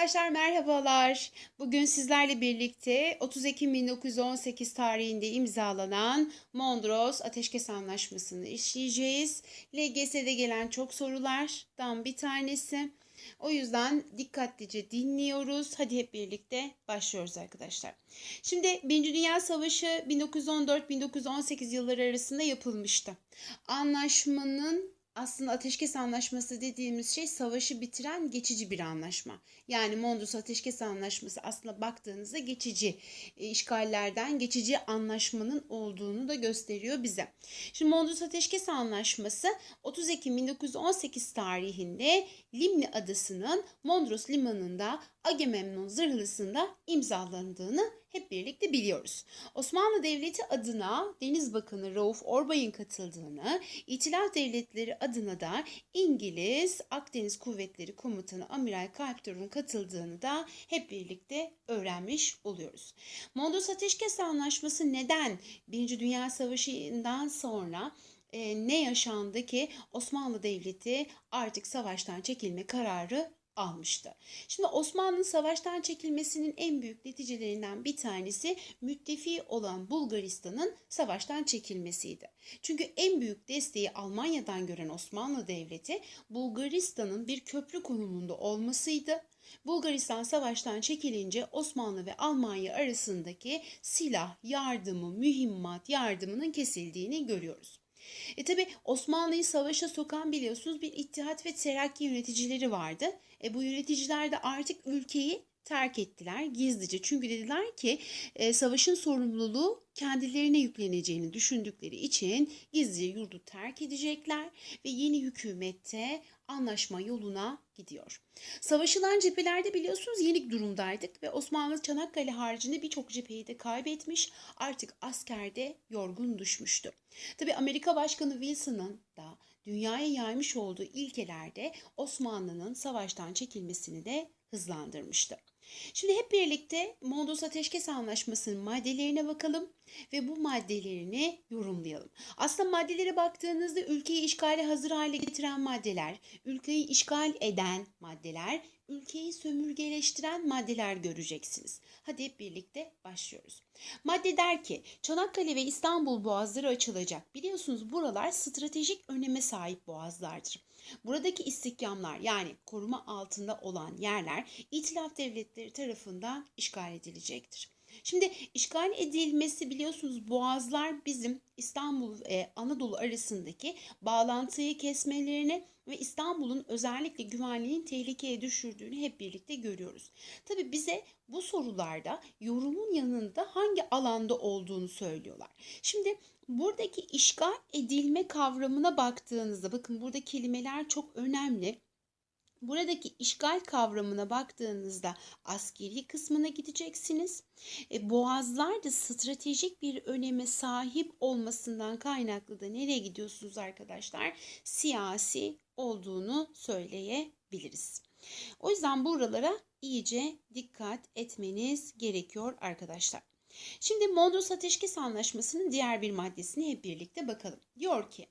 Arkadaşlar merhabalar. Bugün sizlerle birlikte 30 Ekim 1918 tarihinde imzalanan Mondros Ateşkes Anlaşması'nı işleyeceğiz. LGS'de gelen çok sorulardan bir tanesi. O yüzden dikkatlice dinliyoruz. Hadi hep birlikte başlıyoruz arkadaşlar. Şimdi Birinci Dünya Savaşı 1914-1918 yılları arasında yapılmıştı. Anlaşmanın aslında ateşkes anlaşması dediğimiz şey savaşı bitiren geçici bir anlaşma. Yani Mondros Ateşkes Anlaşması aslında baktığınızda geçici e, işgallerden geçici anlaşmanın olduğunu da gösteriyor bize. Şimdi Mondros Ateşkes Anlaşması 30 Ekim 1918 tarihinde Limni Adası'nın Mondros Limanı'nda Agamemnon zırhlısında imzalandığını hep birlikte biliyoruz. Osmanlı Devleti adına Deniz Bakanı Rauf Orbay'ın katıldığını, İtilaf Devletleri adına da İngiliz Akdeniz Kuvvetleri Komutanı Amiral Kalptor'un katıldığını da hep birlikte öğrenmiş oluyoruz. Mondros Ateşkes Anlaşması neden Birinci Dünya Savaşı'ndan sonra e, ne yaşandı ki Osmanlı Devleti artık savaştan çekilme kararı almıştı. Şimdi Osmanlı'nın savaştan çekilmesinin en büyük neticelerinden bir tanesi müttefi olan Bulgaristan'ın savaştan çekilmesiydi. Çünkü en büyük desteği Almanya'dan gören Osmanlı Devleti Bulgaristan'ın bir köprü konumunda olmasıydı. Bulgaristan savaştan çekilince Osmanlı ve Almanya arasındaki silah yardımı, mühimmat yardımının kesildiğini görüyoruz. E tabi Osmanlı'yı savaşa sokan biliyorsunuz bir ittihat ve terakki yöneticileri vardı. E bu yöneticiler de artık ülkeyi terk ettiler gizlice. Çünkü dediler ki e, savaşın sorumluluğu kendilerine yükleneceğini düşündükleri için gizlice yurdu terk edecekler ve yeni hükümette anlaşma yoluna gidiyor. Savaşılan cephelerde biliyorsunuz yenik durumdaydık ve Osmanlı Çanakkale haricinde birçok cepheyi de kaybetmiş artık askerde yorgun düşmüştü. Tabi Amerika Başkanı Wilson'ın da dünyaya yaymış olduğu ilkelerde Osmanlı'nın savaştan çekilmesini de hızlandırmıştı. Şimdi hep birlikte Mondros Ateşkes Anlaşması'nın maddelerine bakalım ve bu maddelerini yorumlayalım. Aslında maddelere baktığınızda ülkeyi işgale hazır hale getiren maddeler, ülkeyi işgal eden maddeler, ülkeyi sömürgeleştiren maddeler göreceksiniz. Hadi hep birlikte başlıyoruz. Madde der ki Çanakkale ve İstanbul boğazları açılacak. Biliyorsunuz buralar stratejik öneme sahip boğazlardır. Buradaki istihkamlar yani koruma altında olan yerler İtilaf devletleri tarafından işgal edilecektir. Şimdi işgal edilmesi biliyorsunuz boğazlar bizim İstanbul ve Anadolu arasındaki bağlantıyı kesmelerini ve İstanbul'un özellikle güvenliğini tehlikeye düşürdüğünü hep birlikte görüyoruz. Tabi bize bu sorularda yorumun yanında hangi alanda olduğunu söylüyorlar. Şimdi buradaki işgal edilme kavramına baktığınızda bakın burada kelimeler çok önemli. Buradaki işgal kavramına baktığınızda askeri kısmına gideceksiniz. E, boğazlar da stratejik bir öneme sahip olmasından kaynaklı da nereye gidiyorsunuz arkadaşlar? Siyasi olduğunu söyleyebiliriz. O yüzden buralara iyice dikkat etmeniz gerekiyor arkadaşlar. Şimdi Mondros Ateşkes Anlaşması'nın diğer bir maddesini hep birlikte bakalım. Diyor ki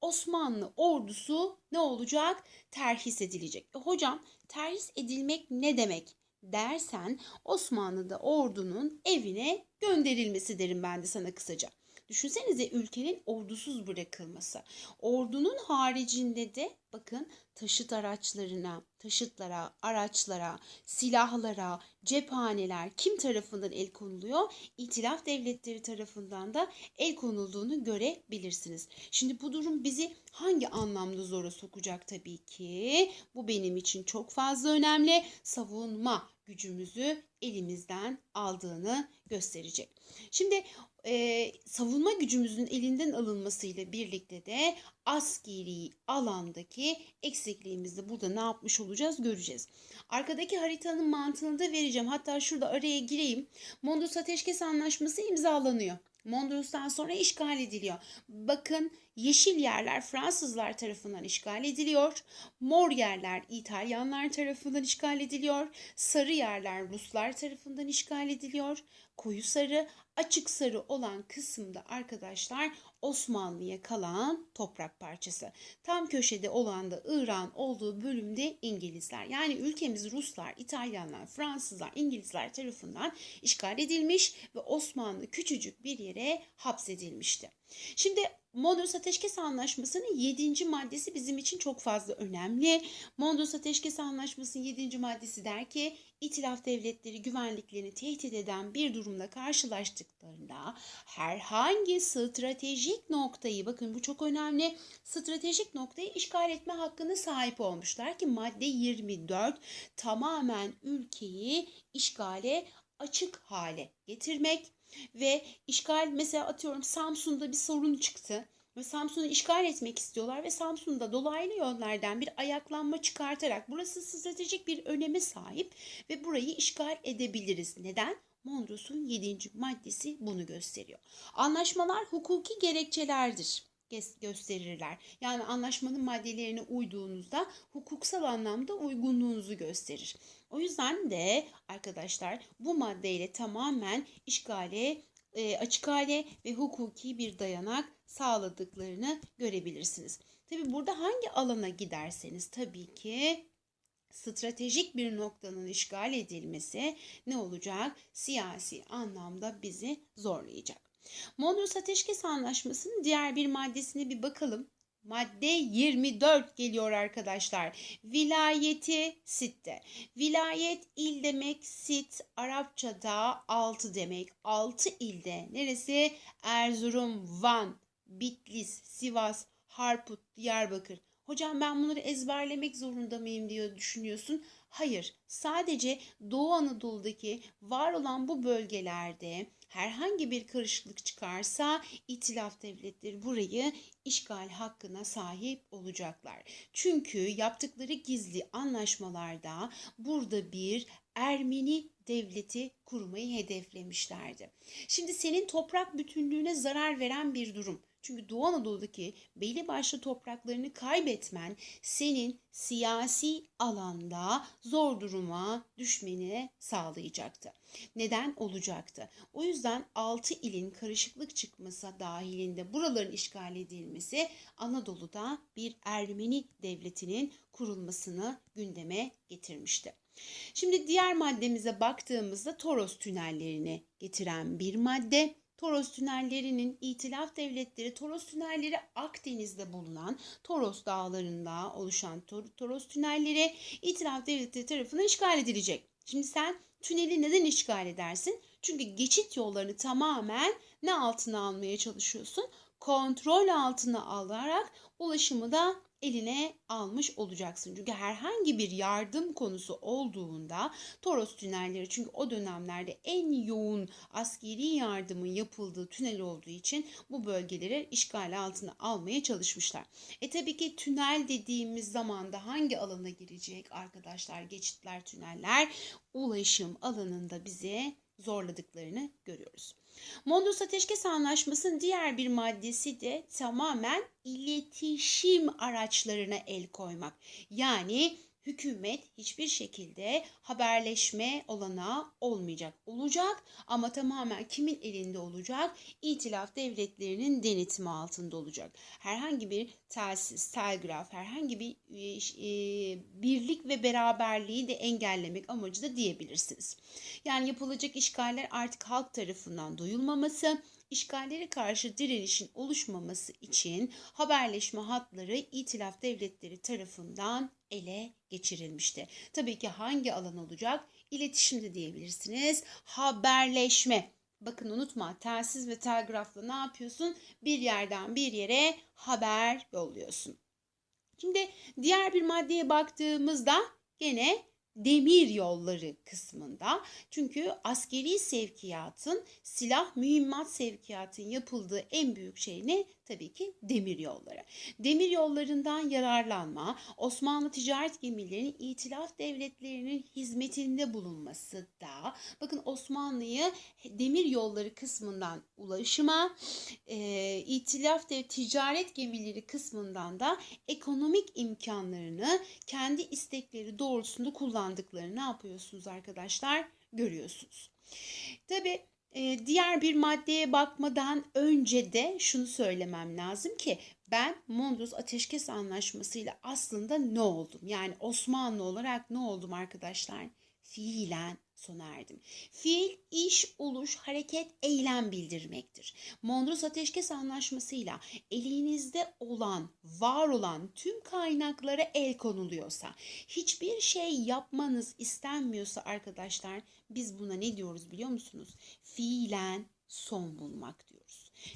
Osmanlı ordusu ne olacak? Terhis edilecek. E hocam terhis edilmek ne demek dersen Osmanlı'da ordunun evine gönderilmesi derim ben de sana kısaca. Düşünsenize ülkenin ordusuz bırakılması. Ordunun haricinde de bakın taşıt araçlarına, taşıtlara, araçlara, silahlara, cephaneler kim tarafından el konuluyor? İtilaf devletleri tarafından da el konulduğunu görebilirsiniz. Şimdi bu durum bizi hangi anlamda zora sokacak tabii ki? Bu benim için çok fazla önemli. Savunma gücümüzü elimizden aldığını gösterecek. Şimdi e, savunma gücümüzün elinden alınmasıyla birlikte de askeri alandaki eksikliğimizi burada ne yapmış olacağız göreceğiz. Arkadaki haritanın mantığını da vereceğim. Hatta şurada araya gireyim. Mondros Ateşkes Anlaşması imzalanıyor. Mondros'tan sonra işgal ediliyor. Bakın yeşil yerler Fransızlar tarafından işgal ediliyor. Mor yerler İtalyanlar tarafından işgal ediliyor. Sarı yerler Ruslar tarafından işgal ediliyor. koyu sarı, açık sarı olan kısımda arkadaşlar Osmanlı'ya kalan toprak parçası. Tam köşede olan da İran olduğu bölümde İngilizler. Yani ülkemiz Ruslar, İtalyanlar, Fransızlar, İngilizler tarafından işgal edilmiş ve Osmanlı küçücük bir yere hapsedilmişti. Şimdi Mondros Ateşkes Anlaşması'nın 7. maddesi bizim için çok fazla önemli. Mondros Ateşkes Anlaşması'nın 7. maddesi der ki İtilaf devletleri güvenliklerini tehdit eden bir durumla karşılaştıklarında herhangi stratejik noktayı bakın bu çok önemli stratejik noktayı işgal etme hakkına sahip olmuşlar ki madde 24 tamamen ülkeyi işgale açık hale getirmek ve işgal mesela atıyorum Samsun'da bir sorun çıktı ve Samsun'u işgal etmek istiyorlar ve Samsun'da dolaylı yollardan bir ayaklanma çıkartarak burası stratejik bir öneme sahip ve burayı işgal edebiliriz. Neden? Mondros'un 7. maddesi bunu gösteriyor. Anlaşmalar hukuki gerekçelerdir gösterirler. Yani anlaşmanın maddelerine uyduğunuzda hukuksal anlamda uygunluğunuzu gösterir. O yüzden de arkadaşlar bu maddeyle tamamen işgale e, açık hale ve hukuki bir dayanak sağladıklarını görebilirsiniz. Tabi burada hangi alana giderseniz tabii ki stratejik bir noktanın işgal edilmesi ne olacak? Siyasi anlamda bizi zorlayacak. Mondros Ateşkes Anlaşması'nın diğer bir maddesine bir bakalım. Madde 24 geliyor arkadaşlar. Vilayeti sitte. Vilayet il demek, sit Arapçada altı demek. Altı ilde neresi? Erzurum, Van, Bitlis, Sivas, Harput, Diyarbakır. Hocam ben bunları ezberlemek zorunda mıyım diye düşünüyorsun. Hayır, sadece Doğu Anadolu'daki var olan bu bölgelerde herhangi bir karışıklık çıkarsa itilaf devletleri burayı işgal hakkına sahip olacaklar. Çünkü yaptıkları gizli anlaşmalarda burada bir Ermeni devleti kurmayı hedeflemişlerdi. Şimdi senin toprak bütünlüğüne zarar veren bir durum. Çünkü Doğu Anadolu'daki belli başlı topraklarını kaybetmen senin siyasi alanda zor duruma düşmeni sağlayacaktı. Neden olacaktı? O yüzden 6 ilin karışıklık çıkması dahilinde buraların işgal edilmesi Anadolu'da bir Ermeni devletinin kurulmasını gündeme getirmişti. Şimdi diğer maddemize baktığımızda Toros tünellerini getiren bir madde. Toros tünellerinin itilaf devletleri Toros tünelleri Akdeniz'de bulunan Toros dağlarında oluşan Toros tünelleri itilaf devletleri tarafından işgal edilecek. Şimdi sen tüneli neden işgal edersin? Çünkü geçit yollarını tamamen ne altına almaya çalışıyorsun? Kontrol altına alarak ulaşımı da eline almış olacaksın. Çünkü herhangi bir yardım konusu olduğunda Toros tünelleri çünkü o dönemlerde en yoğun askeri yardımın yapıldığı tünel olduğu için bu bölgeleri işgal altına almaya çalışmışlar. E tabii ki tünel dediğimiz zaman da hangi alana girecek arkadaşlar? Geçitler, tüneller ulaşım alanında bize zorladıklarını görüyoruz. Mondros Ateşkes Anlaşması'nın diğer bir maddesi de tamamen iletişim araçlarına el koymak. Yani hükümet hiçbir şekilde haberleşme olanağı olmayacak. Olacak ama tamamen kimin elinde olacak? İtilaf devletlerinin denetimi altında olacak. Herhangi bir telsiz, telgraf, herhangi bir e, e, birlik ve beraberliği de engellemek amacı da diyebilirsiniz. Yani yapılacak işgaller artık halk tarafından duyulmaması, işgallere karşı direnişin oluşmaması için haberleşme hatları itilaf devletleri tarafından ele geçirilmişti. Tabii ki hangi alan olacak? İletişimde diyebilirsiniz. Haberleşme. Bakın unutma telsiz ve telgrafla ne yapıyorsun? Bir yerden bir yere haber yolluyorsun. Şimdi diğer bir maddeye baktığımızda gene demir yolları kısmında. Çünkü askeri sevkiyatın, silah mühimmat sevkiyatın yapıldığı en büyük şey ne? Tabii ki demir yolları. Demir yollarından yararlanma, Osmanlı ticaret gemilerinin itilaf devletlerinin hizmetinde bulunması da bakın Osmanlı'yı demir yolları kısmından ulaşıma, e, itilaf dev ticaret gemileri kısmından da ekonomik imkanlarını kendi istekleri doğrultusunda kullandıklarını ne yapıyorsunuz arkadaşlar? Görüyorsunuz. Tabii e, diğer bir maddeye bakmadan önce de şunu söylemem lazım ki ben Mondros Ateşkes Anlaşması'yla aslında ne oldum? Yani Osmanlı olarak ne oldum arkadaşlar? Fiilen sona erdim. Fiil, iş, oluş, hareket, eylem bildirmektir. Mondros Ateşkes Anlaşması'yla elinizde olan, var olan tüm kaynaklara el konuluyorsa, hiçbir şey yapmanız istenmiyorsa arkadaşlar biz buna ne diyoruz biliyor musunuz? Fiilen son bulmak diyoruz.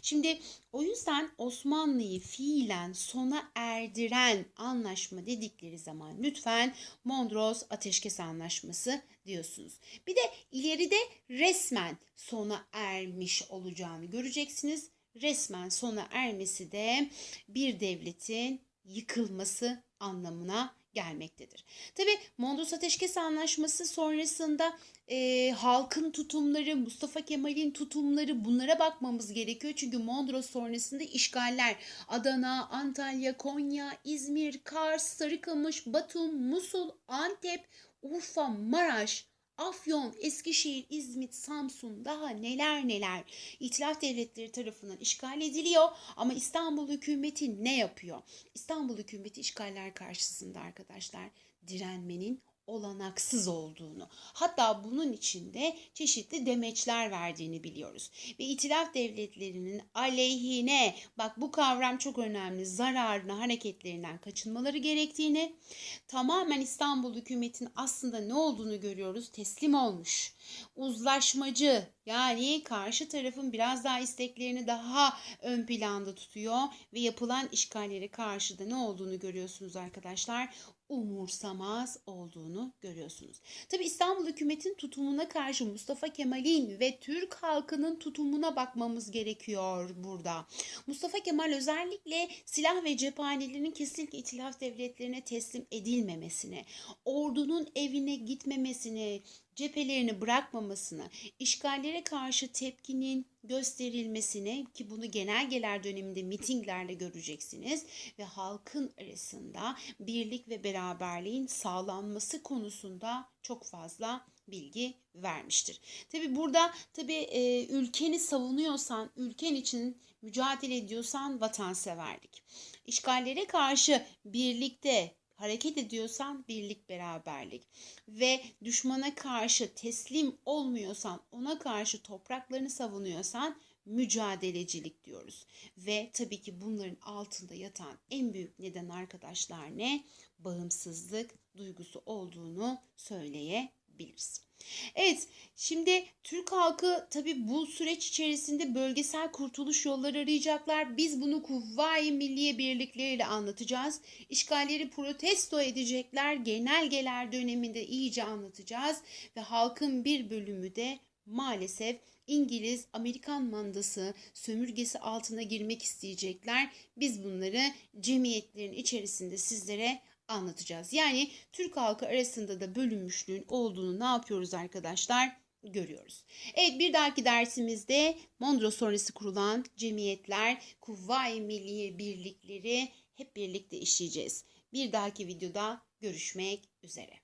Şimdi o yüzden Osmanlı'yı fiilen sona erdiren anlaşma dedikleri zaman lütfen Mondros Ateşkes Anlaşması diyorsunuz. Bir de ileride resmen sona ermiş olacağını göreceksiniz. Resmen sona ermesi de bir devletin yıkılması anlamına gelmektedir. Tabi Mondros Ateşkes Anlaşması sonrasında e, halkın tutumları, Mustafa Kemal'in tutumları bunlara bakmamız gerekiyor. Çünkü Mondros sonrasında işgaller Adana, Antalya, Konya, İzmir, Kars, Sarıkamış, Batum, Musul, Antep, Urfa, Maraş, Afyon, Eskişehir, İzmit, Samsun daha neler neler İtilaf devletleri tarafından işgal ediliyor ama İstanbul hükümeti ne yapıyor? İstanbul hükümeti işgaller karşısında arkadaşlar direnmenin olanaksız olduğunu hatta bunun içinde çeşitli demeçler verdiğini biliyoruz. Ve itilaf devletlerinin aleyhine bak bu kavram çok önemli zararına hareketlerinden kaçınmaları gerektiğini tamamen İstanbul hükümetin aslında ne olduğunu görüyoruz teslim olmuş uzlaşmacı yani karşı tarafın biraz daha isteklerini daha ön planda tutuyor ve yapılan işgallere karşı da ne olduğunu görüyorsunuz arkadaşlar umursamaz olduğunu görüyorsunuz. Tabi İstanbul hükümetin tutumuna karşı Mustafa Kemal'in ve Türk halkının tutumuna bakmamız gerekiyor burada. Mustafa Kemal özellikle silah ve cephanelerin kesinlikle itilaf devletlerine teslim edilmemesine, ordunun evine gitmemesine, cephelerini bırakmamasını, işgallere karşı tepkinin gösterilmesine ki bunu genelgeler döneminde mitinglerle göreceksiniz ve halkın arasında birlik ve beraberliğin sağlanması konusunda çok fazla bilgi vermiştir. Tabi burada tabi e, ülkeni savunuyorsan, ülken için mücadele ediyorsan vatanseverlik. İşgallere karşı birlikte hareket ediyorsan birlik beraberlik ve düşmana karşı teslim olmuyorsan ona karşı topraklarını savunuyorsan mücadelecilik diyoruz. Ve tabii ki bunların altında yatan en büyük neden arkadaşlar ne? Bağımsızlık duygusu olduğunu söyleyebiliriz. Evet, şimdi Türk halkı tabi bu süreç içerisinde bölgesel kurtuluş yolları arayacaklar. Biz bunu Kuvvayi Milliye Birlikleriyle anlatacağız. İşgalleri protesto edecekler. Genelgeler döneminde iyice anlatacağız. Ve halkın bir bölümü de maalesef İngiliz, Amerikan mandası, sömürgesi altına girmek isteyecekler. Biz bunları cemiyetlerin içerisinde sizlere anlatacağız. Yani Türk halkı arasında da bölünmüşlüğün olduğunu ne yapıyoruz arkadaşlar? görüyoruz. Evet bir dahaki dersimizde Mondros sonrası kurulan cemiyetler, Kuvvayi Milliye birlikleri hep birlikte işleyeceğiz. Bir dahaki videoda görüşmek üzere.